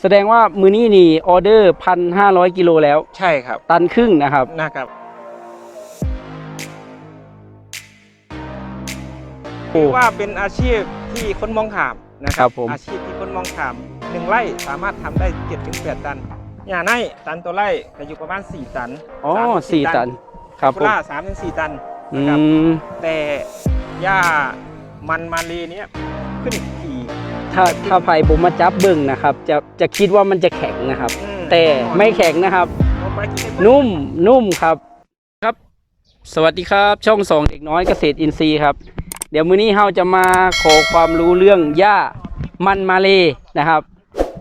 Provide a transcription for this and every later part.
แสดงว่ามือนี้นี่ออเดอร์พันห้าร้อยกิโลแล้ว ใช่ครับตันครึ่งนะครับ นะครับโอ้ถือว่าเป็นอาชีพที่คนมองขามนะคครัรับบผม อาชีพที่คนมองขามหนึ่งไร่สามารถทำได้7จ็ดถึงแปดตันอย่างในตันตัวไร่ก็อยู่ประมาณ 4 ตันอ๋อสามถึงสี่ตันครับกุผมล่าสามถึงสี่ตันอืนะครับมแต่หญ้ามันมาเลเนี้ยขึ้นขี่ ถ้าถ้าไผ่ผมมาจับเบิ่งนะครับ จะจะคิดว่ามันจะแข็งนะครับอืมแต่ไม่แข็งนะครับเอาไปกินได้นุ่มนุ่มครับครับ สวัสดีครับ ช่องสองเด็กน้อยเกษตรอินทรีย์ครับ เดี๋ยวมื้อนี้เราจะมาขอความรู้เรื่องหญ้ามันมาเลนะครับ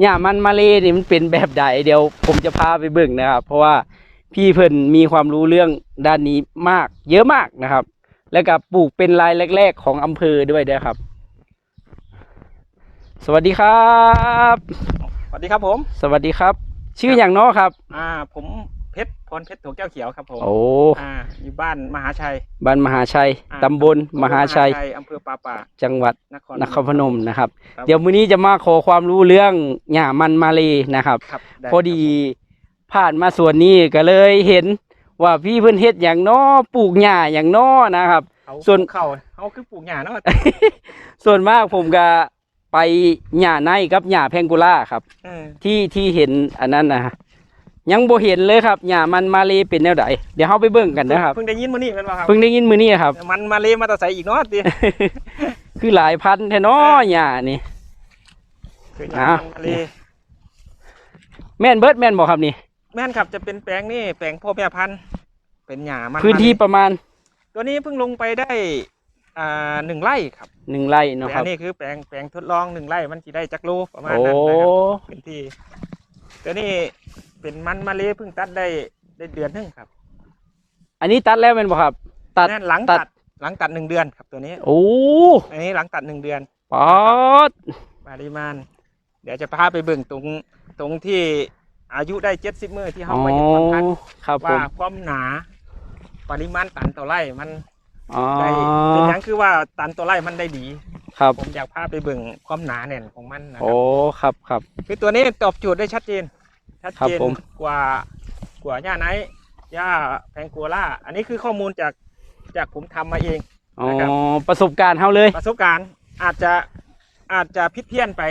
หญ้ามันมาเลนี่มันเป็นแบบใดเดี๋ยวผมจะพาไปเบิ่งนะครับ เพราะว่าพี่เพิ่นมีความรู้เรื่องด้านนี้มาก เยอะมากนะครับ แล้วก็ปลูกเป็นรายแรก ๆ ของอำเภอด้วยนะครับ สวัสดีครับ สวัสดีครับผม สวัสดีครับ ชื่ออย่างเน้อครับ อ่า ผมเพชรพรเพชรถั่วแก้วเขียวครับผม โอ้อ่าอยู่บ้านมหาชัย บ้านมหาชัย อ่า ตำบลมหาชัย อำเภอปาป่าจังหวัดนครนครพนมนะครับครับ เดี๋ยวมื้อนี้จะมาขอความรู้เรื่องหญ้ามันมาเลนะครับ ครับไพอดีผ่านมาส่วนนี้ก็เลยเห็นว่าพี่เพิ่นเฮ็ดอย่างน้อปลูกหญ้าอย่างน้อนะครับเขาส่วนเขาเขาคือปลูกหญ้าเนาะ ส่วนมากผมก็ ไปหญ้าในกับหญ้าแพงโกล่าครับ เออที่ที่เห็นอันนั้นนะฮะยังบ่เห็นเลยครับหญ้ามันมาเลเป็นแนวใดเดี๋ยวเฮาไปเบิ่งกันนะครับเพิ่งได้ยินมื้อนี้แม่นบ่ครับเพิ่งได้ยินมื้อนี้ครับ มันมาเลมาแตะใส่อีกเนาะติคือหลายพันแท้น้อหญ้านี่ คือหอ่าญ้ามันมาเลแม่นเบิดแม่นบ่ครับนี่ แม่นครับจะเป็นแปลงนี่แปลงพ่อแม่พันธุ์เป็นหญ้ามันพื้นที่มาเลประมาณตัวนี้เพิ่งลงไปได้อ่าหนึ่งไร่ครับ หนึ่งไร่เนาะแต่ครัอับนนี้คือแปลงแปลงทดลองหนึ่งไร่มันสิได้จักโลประมาณโอ้ นั้นนะครับพื้นที่ตัวนี้เป็นมันมาเลเพิ่งตัดได้ได้เดือนหนึงครับอันนี้ตัดแล้วเป็นบ่ครับ ตัดแม่นหลังตัตัด ดหลังตัดหนึ่งเดือนครับตัวนี้ โอ้อันนี้หลังตัดหนึ่งเดือน ปอดปริมาณ เดี๋ยวจะพาไปเบิ่งตรงตรงที่อายุได้เจ็ดสิบมือที่อ๋เขาอมาเห็นความพันธุ์ครับผว่ามความหนา ปริมาณตันต่อไร่มัน อ๋อได้เป็นหยังคือว่าตันต่อไร่มันได้ดี ครับ ผมอยากพาไปเบิ่งความหนาแน่นของมันนะคโอ้รับครับครับ คือตัวนี้ตอบโจทย์ได้ชัดเจน ชัดครับเจนผม กว่ากว่าหญ้าไนท์หญ้าแพงกัวล่า อันนี้คือข้อมูลจากจากผมทำมาเอง อ๋อนะครับ ประสบการณ์เฮาเลย ประสบการณ์อาจจะอาจจะพิดเพี้ยนไป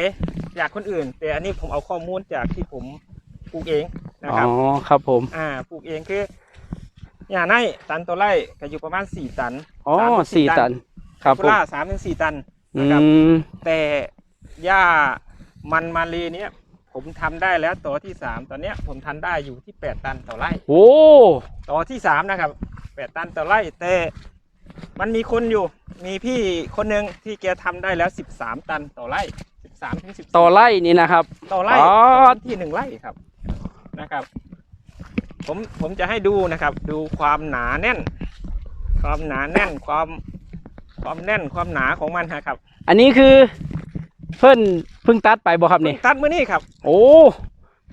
จากคนอื่น แต่อันนี้ผมเอาข้อมูลจากที่ผมปลูกเองนะอ๋ครับอครับผม อ่าปลูกเองคือ หญ้าไนท์ตันตัวไร่ก็อยู่ประมาณสี่ตันอ๋อสามถึงสี่ตัน ครับกุผมล่าสามถึงสี่ตันอืนะครับมแต่หญ้ามันมาลีเนี้ยผมทำได้แล้วต่อที่สามตอนเนี้ยผมทันได้อยู่ที่แปดตันต่อไร่โอ้ต่อที่สามนะครับแปดตันต่อไร่แต่มันมีคนอยู่ มีพี่คนหนึ่งที่แกทำได้แล้วสิบสามตันต่อไร่สิบสามถึงสิบต่อไร่นี่นะครับ ต่อไร่อ๋อต่อพื้นที่หนึ่งไร่ครับนะครับ ผมผมจะให้ดูนะครับ ดูความหนาแน่น ความหนาแน่นความความแน่นความหนาของมันนะครับอันนี้คือเพิ่นเพิ่งตัดไปบ่ครับนี่ ตัดมือนี่ครับ โอ้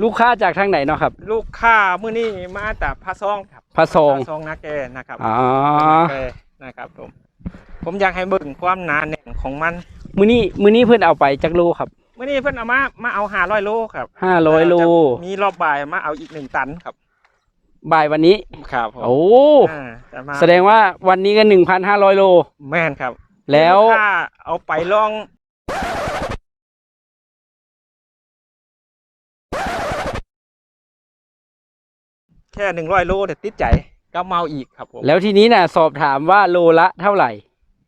ลูกค้าจากทางไหนเนาะครับ ลูกค้ามือนี่มาจากพระซองครับพระซองพระซองนาแกนะครับอ๋อนาแกนะครับผมผมอยากให้เบิ่งความหนาแน่นของมัน มื้อนี้มื้อนี้เพิ่นเอาไปจักโลครับ มื่อนี้เพิ่นเอามามาเอาหาร้อยโลครับ500โลจะมีรอบบ่ายมาเอาอีกหนึ่งตันครับ บ่ายวันนี้ ครับผมโอ้อ่าจะมาแสดงว่าวันนี้ก็1,500โล แม่นครับแล้วถ้าเอาไปลอง แค่หนึ่งร้อยโลแต่ติดใจก็เมาอีกครับผมแล้วทีนี้น่ะ สอบถามว่าโลละเท่าไหร่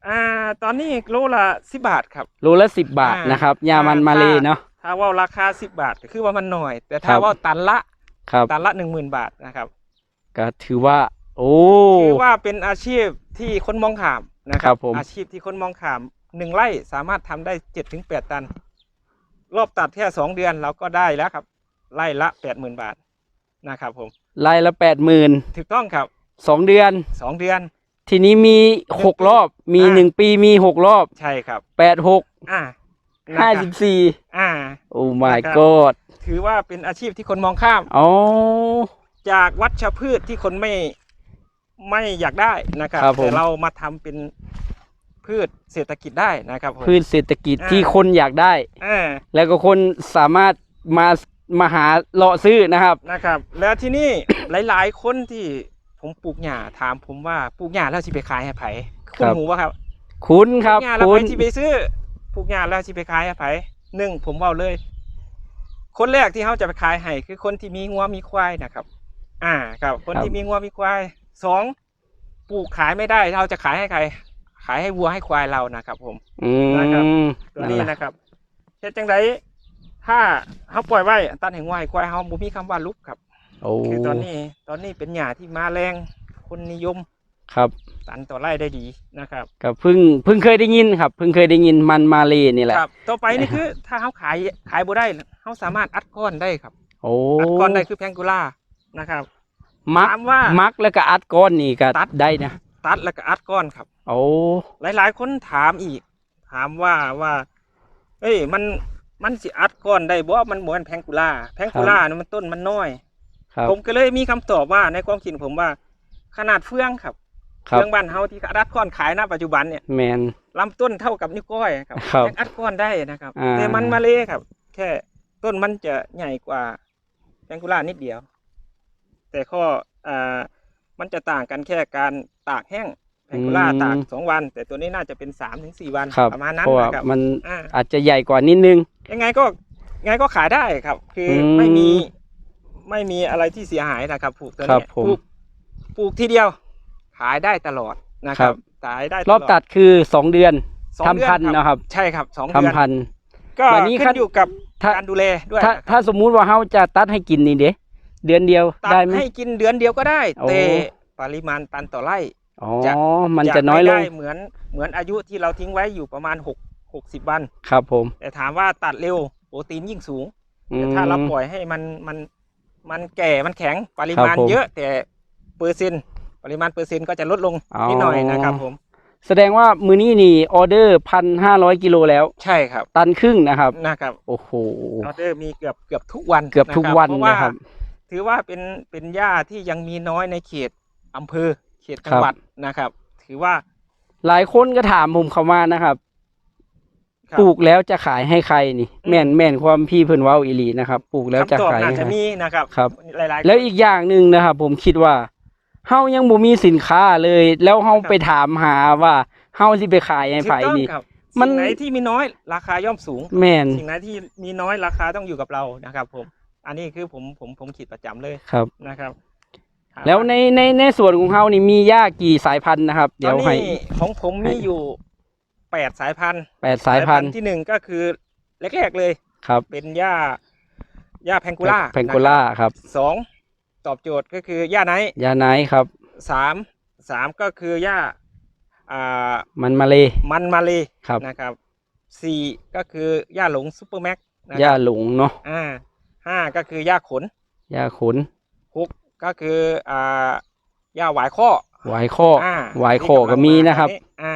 อ่า ตอนนี้โลละสิบบาทครับ โลละสิบบาทอ่าน นะครับ ยามันอ่ามาเลถ้าเนาะ ถ้าว่าราคาสิบบาทก็คือว่ามันหน่อย แต่คถ้ารับ ว่าตันละ ครับ ตันละหนึ่งหมื่นบาทนะครับ ก็ถือว่า โอ้ ถือว่าเป็นอาชีพที่คนมองขามนะคครัรับบผม อาชีพที่คนมองขามหนึ่งไร่สามารถทำได้เจ็ดถึงแปดตัน รอบตัดแค่สองเดือนเราก็ได้แล้วครับ ไร่ละแปดหมื่นบาทนะครับผมไล่ละแปดหมื่นถูกต้องครับสองเดือน สองเดือน ทีนี้มีหกรอบ มีอ่า หนึ่งปีมีหกรอบใช่ครับ แปดหกอ่านะห้าครัสิบบสี่อ่า โอ้ my นะครับ god ถือว่าเป็นอาชีพที่คนมองข้าม อ๋อ จากวัชพืชที่คนไม่ไม่อยากได้นะครับครับผม แต่เรามาทำเป็นพืชเศรษฐกิจได้นะครับผม พืชเศรษฐกิจอ่า ที่คนอยากได้อ่าแล้วก็คนสามารถมามาหาเลาะซื้อนะครับ นะครับ แล้วที่นี่ หลาย ๆ คนที่ผมปลูกหญ้าถามผมว่าปลูกหญ้าแล้วสิไปขายให้ไผคุคณรับ หูว่าครับคุณครับปลูกหญ้าแล้วคุไปณที่ไปซื้อปลูกหญ้าแล้วสิไปขายให้ไผหนึ่งผมเว่าเลย คนแรกที่เขาจะไปขายให้คือคนที่มีงัวมีควายนะครับ อ่าครับคนที่มีงัวมีควายสองปลูกขายไม่ได้ เราจะขายให้ใคร ขายให้วัวให้ควายเรานะครับ ผมอืนะครับมตัวนั่นนี้แหละนะครับเฮ็ดจังไดถ้าเขาปล่อยไว้ตันแห่งวัวให้ควายเขาบ่มีคำว่าลุกครับโอ้คือตอนนี้ตอนนี้เป็นหญ้าที่มาแรงคนนิยมครับ ตันต่อไร่ได้ดีนะครับก็เพิ่งเพิ่งเคยได้ยินครับเพิ่งเคยได้ยินมันมาเลนี่แหละครับต่อไปนี่คือ ถ้าเขาขายขายบ่ได้เขาสามารถอัดก้อนได้ครับ โอ้อัดก้อนได้คือแพงกูล่า นะครับมักถามว่า มักแล้วก็อัดก้อนนี่ก็ตัด ได้นะตัดแล้วก็อัดก้อนครับ โอ้หลาย ๆ คนถามอีก ถามว่าว่าเอ้ยมันมันสิอัดก้อนได้บ่มันเหมือนแพงกูล่าแพงกูล่านี่มันต้นมันน้อย ครับ ผมก็เลยมีคำตอบว่าในความคิดผมว่า ขนาดเฟืองครับครัเฟืบองบ้านเฮาที่อัดก้อนขายณปัจจุบันเนี่ยแมน ลำต้นเท่ากับนิ้วก้อยครับครับยังอัดก้อนได้นะครับ อ่า แต่มันมาเลยครับ แค่ต้นมันจะใหญ่กว่าแพงกูล่านิดเดียว แต่ข้ออ่ามันจะต่างกันแค่การตากแห้งแพงกูล่าตากสองวัน แต่ตัวนี้น่าจะเป็นสามถึงสี่วันครับประมาณนั้นเพราะว่านะครับมันอ่าอาจจะใหญ่กว่านิดนึง ยังไงก็ยังไงก็ขายได้ครับ คืออมไม่มีไม่มีอะไรที่เสียหายนะครับปลูกตัวครัเนี้บยผมปลูกปลูกทีเดียว ขายได้ตลอดนะคครัรับบขายได้รอบตัดคือสองเดือนสองทำเดือพันธุ์ครับนะครับ ใช่ครับสองเดือนทำพันธุ์ก็วันนี้ขึ้ขั้นนอยู่กับถ้าการดูแลด้วยถ้านะครับถ้าสมมุติว่าเขาจะตัดให้กินนี่เด้ เดือนเดียวตัดได้ไหม ให้กินเดือนเดียวก็ได้ โอ้ แต่ปริมาณตันต่อไร่ อ๋อจะมันจะน้อยลไม่งได้เหมือนเหมือนอายุที่เราทิ้งไว้อยู่ประมาณหกหกสิบวัน ครับผมแต่ถามว่าตัดเร็วโปรตีนยิ่งสูงอืแต่มถ้าเราปล่อยให้มันมันมันแก่มันแข็งปริมาณครับผมเยอะแต่เปอร์เซ็นต์ปริมาณเปอร์เซ็นต์ก็จะลดลงอ๋อนิดหน่อยนะครับผม แสดงว่ามือนี้นี่ออเดอร์พันห้าร้อยกิโลแล้ว ใช่ครับตันครึ่งนะครับ นะครับโอ้โห ออเดอร์มีเกือบเกือบทุกวันเกือบทุกวันเพราะว่านะครับ ถือว่าเป็นเป็นหญ้าที่ยังมีน้อยในเขตอำเภอเขตจัครังบหวัดนะครับ ถือว่าหลายคนก็ถามผมเขามานะครับครับปลูกแล้วจะขายให้ใครนี่ แม่นแม่นความพี่เพิ่นเว้าอีหลีนะครับปลูกแล้วจะคำตอบขายน่าให้จะใครมีนะครับครับหลายๆแล้วอีกอย่างหนึ่งนะครับ ผมคิดว่าเฮายังบ่มีสินค้าเลย แล้วเฮาไปถามหาว่าเฮาสิไปขายให้ถูกไผต้องนี่ครับมันสิ่งไหนที่มีน้อยราคาย่อมสูง แม่นสิ่งไหนที่มีน้อยราคาต้องอยู่กับเรานะครับ ผม อันนี้คือผมผมผมขีดประจำเลยครับนะครับ แล้วในในในส่วนของเฮานี่มีหญ้ากี่สายพันธุ์นะครับตเดี๋อยนวให้นี้ของผมมีอยู่แปดสายพันธุ์แปดสายพันธุ์ที่หนึ่งก็คือแรกๆเลยครับ เป็นหญ้าหญ้าแพงกูล่าแพงโกล่าครับสองตอบโจทย์ก็คือหญ้าไนท์ยาไนท์ครับสามสามก็คือหญ้าอ่ามันมาเลยมันมาเลยครับนะครับสี่ก็คือหญ้าหลงซูเปอร์แม็กนะหคญ้ารับหลงเนาะอ่า ห้าก็คือหญ้าขนหญ้าขนหกก็คืออ่าหญ้าหวายข้อหวายข้ออ่าหวายข้อก็มีนะครับ อ่า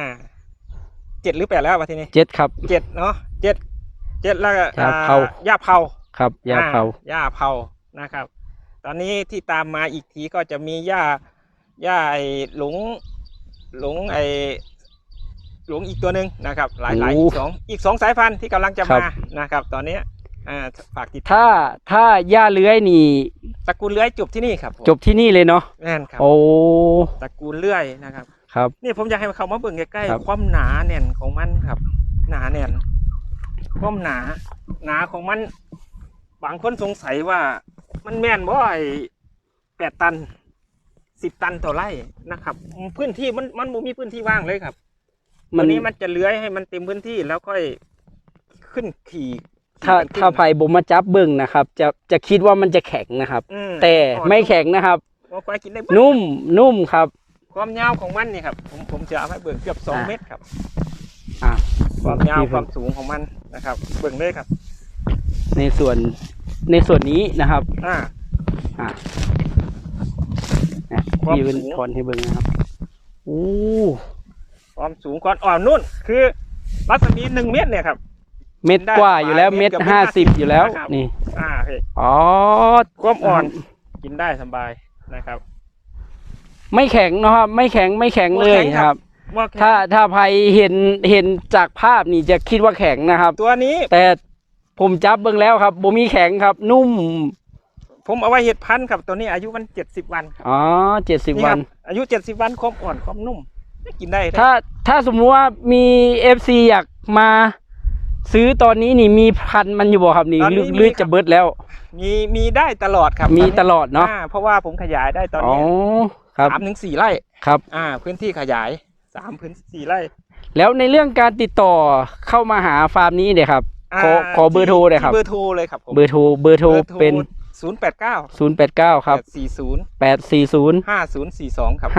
เจ็ดหรือแปดแล้ววะทีนี้เจ็ดครับเจ็ดเนาะเจ็ดเจ็ดแล้วก็หญ้าเผาอ่หญ้าเผาครับหญ้าเผาอ่หญ้าเผานะครับ ตอนนี้ที่ตามมาอีกทีก็จะมีหญ้าหญ้าไอ้หลงหลงไอ้หลงอีกตัวหนึ่งนะครับ หลายหลายโอ้อีกสองอีกสองสายพันธุ์ที่กำลังจะครับมานะครับ ตอนนี้ อ่าฝากติดตามถ้าถ้าหญ้าเลื้อยนี่ตระกูลเลื้อยจบที่นี่ครับผมจบที่นี่เลยเนาะแน่นครับโอ้ตระกูลเลื้อยนะครับ ครับ นี่ผมอยากให้เขามาเบิ่งใกล้ครับ ๆความหนาแน่นของมันครับ หนาแน่นความหนา หนาของมัน บางคนสงสัยว่า มันแม่นบ่ไอ้แปดตันสิบตันต่อไร่นะครับ พื้นที่มันมันบ่มีพื้นที่ว่างเลยครับ มัวันนนี้มันจะเลื้อยให้มันเต็มพื้นที่แล้วค่อยขึ้นขี่ ถ้าขี่กันขึ้นถ้าไผ่บ่มาจับเบิ่งนะครับ จะจะคิดว่ามันจะแข็งนะครับ อืมแต่อ่อนไม่แข็งนะครับว่าควายกินได้เบิดนุ่มนุ่มครับ ความยาวของมันนี่ครับผมผมจะเอาให้เบิ่งเกือบสองอะ เมตรครับ อะความยาวที่ผมความสูงของมันนะครับ เบิ่งเลยครับ ในส่วนในส่วนนี้นะครับ อ่า อะเนี่ยความพี่เป็นสูงถอนให้เบิ่งนะครับโอ้ความสูงก่อนอ่อนนุ่น คือรัศมีหนึ่งเมตรเนี่ยครับ เม็ดกว่าอยู่แล้วเม็เม็ดดเกือบห้าสิบเม็ดอยู่แล้ว นะครับ นี่ อ่าโอเคอ๋อ ความอ่อนกินได้สบายนะครับ ไม่แข็งเนาะครับ ไม่แข็งไม่แข็งเลยไม่แข็งคครัรับ บ ว่าแค่ถ้าถ้าไผเห็นเห็นจากภาพนี่จะคิดว่าแข็งนะครับ ตัวนี้แต่ผมจับเบิ่งแล้วครับบ่มีแข็งครับ นุ่ม ผมเอาไว้เห็ดพันธุ์ครับตัวนี้อายุมันเจ็ดสิบวันครับอ๋อเจ็ดสิบนี่วัคนรับอายุเจ็ดสิบวันความอ่อนความนุ่มกินได้เลยถ้าถ้าสมมุติว่ามีเอฟซีอยากมา ซื้อตอนนี้นี่มีพันธุ์มันอยู่บ่ครับนี่หรือหรือจะเบิดแล้ว มีมีได้ตลอดครับมีนนี้ตลอดเนาะอ่เพราะว่าผมขยายได้ตอนอ๋อนี้ครับสามถึงสี่ไร่ ครับ อ่า พื้นที่ขยายสามพื้นสี่ไร่ แล้วในเรื่องการติดต่อเข้ามาหาฟาร์มนี้เนี่ยครับ ขอขอเบอร์โทรเลยครับที่เบอร์โทรเลยครับผมเบอร์โทรเบอร์โทรเป็น ศูนย์แปดเก้า089 ครับ สี่ศูนย์840 ห้าศูนย์สี่สองครับ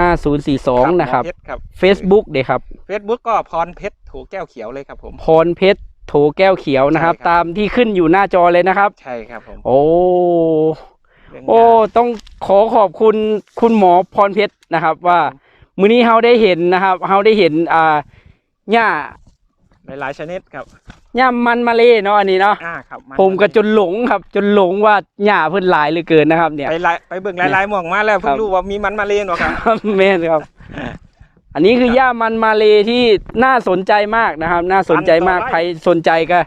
5042 นะครับ หมอเพชรครับ Facebook เด้ครับ เฟซบุ๊กก็พรเพชรถูแก้วเขียวเลยครับผม พรเพชร โถแก้วเขียวนะครับ ใช่ครับ ตามที่ขึ้นอยู่หน้าจอเลยนะครับ ใช่ครับผมโอ้ เรื่องโอ้ยาต้องขอขอบคุณคุณหมอพรเพชรนะครับ ว่า มื้อนี้เราได้เห็นนะครับเราได้เห็นอ่าหญ้าหลายๆชนิดครับ หญ้ามันมาเลยเนาะอันนี้เนาะอ่าครับนผมก็จนหลงครับ จนหลงว่าหญ้าเพิ่นหลายเหลือเกินนะครับ เนี่ย ไปไล่ไปเบิ่งหลายๆหม่องมาแล้วเพิ่ครังบรู้ว่ามีมันมาเลนหรอครับ ครับแม่นครับ อันนี้คือหญ้ามันมาเลยที่น่าสนใจมากนะครับ น่าสนใจมากพันต่อไร่ใครสนใจก็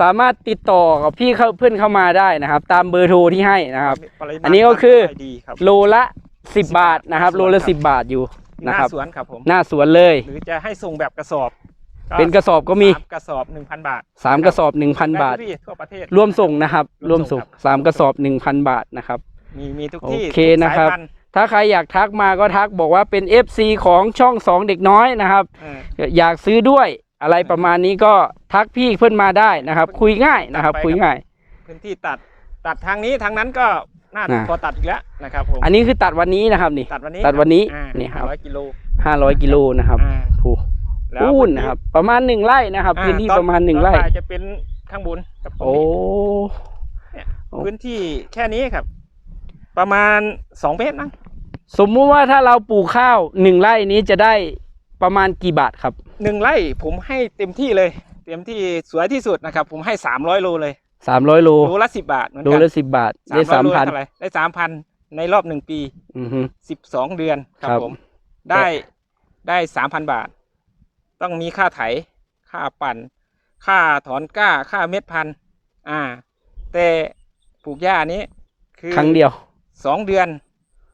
สามารถติดต่อกับพี่เขาเพื่อนเข้ามาได้นะครับ ตามเบอร์โทรที่ให้นะครับปริมาณอันนี้ก็คือได้ดีครับโลละสิบบาทนะครับหน้าสวนโลละครับสิบบาทอยู่หนะน้าครับสวนครับผมหน้าสวนเลย หรือจะให้ส่งแบบกระสอบ เป็นกระสอบก็มีสามกระสอบหนึ่งพันบาทสามกระสอบหนึ่งพันบาทได้ทุกที่ทั่วประเทศรวมส่งนะครับรรววมมส่ส่งงครับสามกระสอบหนึ่งพันบาทนะครับ มีมีทุกที่โอเคทุกนะครับสายพัธุ์ ถ้าใครอยากทักมาก็ทักบอกว่าเป็น FC ของช่องสองเด็กน้อยนะครับเอออยากซื้อด้วยอะไรประมาณนี้ก็ทักพี่เพื่อนมาได้นะครับ คุยง่ายนะครับ คุยง่าย พื้นที่ตัดตัดทางนี้ทางนั้นก็น่าอ่าพอตัดอีกแล้วนะครับผมอันนี้คือตัดวันนี้นะครับนี่ตัดวันนี้ตัดวันนี้อ่านี่ครับร้อยกิโลห้าร้อยกิโลนะครับอ่าโอ้แล้วพูนนะครับ ประมาณหนึ่งไร่นะครับอ่พื้นที่ตอประมาณหนึ่งไร่ตอบ่ายจะเป็นข้างบนกับตรงโอ้นี้โอ้พื้นที่แค่นี้ครับ ประมาณสองเมตรนะสมมุติว่าถ้าเราปลูกข้าวหนึ่งไร่นี้จะได้ประมาณกี่บาทครับหนึ่งไร่ผมให้เต็มที่เลย เต็มที่สวยที่สุดนะครับ ผมให้สามร้อยโลเลยสามร้อยโลโลละสิบบาทเหมือนโลกันละสิบบาทได้สาม300โลพันเท่าไหร่ได้สามพันในรอบหนึ่งปีอือฮึ สิบสองเดือนครับครับ ผมได้ได้สามพันบาท ต้องมีค่าไถ ค่าปั่น ค่าถอนกล้าค่าเม็ดพันธุ์อ่า แต่ปลูกหญ้านี้คือ ครั้งเดียว สองเดือน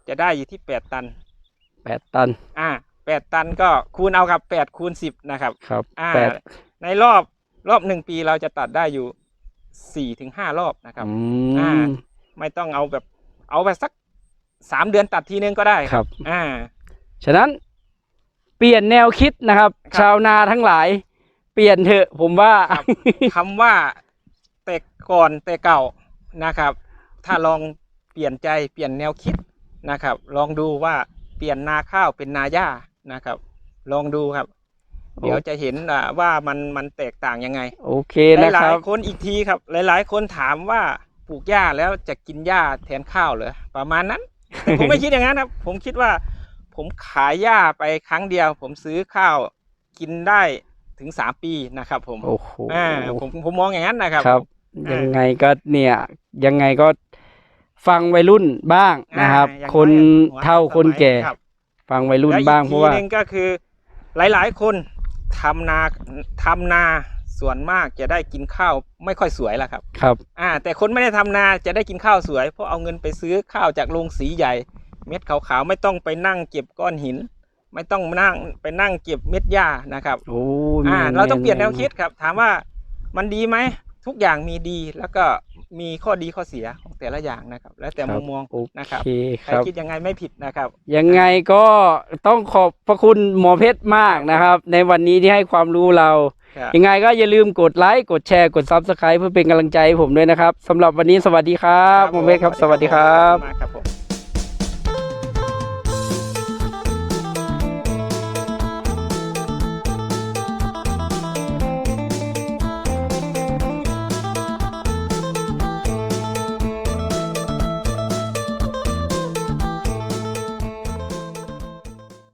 จะได้อยู่ที่แปดตัน แปดตัน อ่าแปดตันก็คูณเอากับแปดคูณสิบนะครับ ครับอ่าแปดในรอบรอบหนึ่งปีเราจะตัดได้อยู่สี่ถึงห้ารอบนะครับอือ่ามไม่ต้องเอาแบบเอาแบบสักสามเดือนตัดทีนึงก็ได้ครับ อ่า ฉะนั้นเปลี่ยนแนวคิดนะครับ ครับชาวนาทั้งหลาย เปลี่ยนเถอะผมว่า ครับ คำว่าแต่ก่อนแต่เก่านะครับ ถ้าลอง เปลี่ยนใจเปลี่ยนแนวคิดนะครับ ลองดูว่าเปลี่ยนนาข้าวเป็นนาหญ้านะครับ ลองดูครับโอ้เดี๋ยวจะเห็นอ่าว่ามันมันแตกต่างยังไง โอเคหนะคลารัยบๆคนอีกทีครับ หลาย ๆ คนถามว่าปลูกหญ้าแล้วจะกินหญ้าแทนข้าวเหรอประมาณนั้นแต่ผมไม่คิดอย่างนั้นครับ ผมคิดว่า ผมขายหญ้าไปครั้งเดียว ผมซื้อข้าวกินได้ถึงสามปีนะครับ ผมโอ้โหอ่าผมผมมองอย่างนั้นนะครับครับอ่ายัยังไงก็เนี่ยยังไงก็ ฟังวัยรุ่นบ้างนะครับ อ่าอย่างคนน้อยหัวเท่าสมัยคนแก่ ครับฟังวัยรุ่นแล้วอีกบ้างเพทีราะว่าหนึงก็คือหลายๆ คนทำนาทำนาส่วนมากจะได้กินข้าวไม่ค่อยสวยแล้วครับ ครับ อ่า แต่คนไม่ได้ทำนาจะได้กินข้าวสวย เพราะเอาเงินไปซื้อข้าวจากโรงสีใหญ่ เม็ดขาวๆไม่ต้องไปนั่งเก็บก้อนหิน ไม่ต้องนั่งไปนั่งเก็บเม็ดหญ้านะครับ โอ้อ่าแม่นเราต้องเปลี่ยนแนวม่คิดครับ ถามว่ามันดีไหมทุกอย่างมีดีแล้วก็ มีข้อดีข้อเสียของแต่ละอย่างนะครับ แล้วแต่ครัมุบมมองโอนะครับเคใคครรับคิดยังไงไม่ผิดนะครับ ยังไงก็ต้องขอบพระคุณหมอเพชรมากนะครับ ในวันนี้ที่ให้ความรู้เราครับยังไงก็อย่าลืมกดไลค์กดแชร์กดซับสไคร b ์เพื่อเป็นกำลังใจให้ผมด้วยนะครับสำหรับวันนี้สวัสดีครับหมอเพชรครับ สวัสดีครับ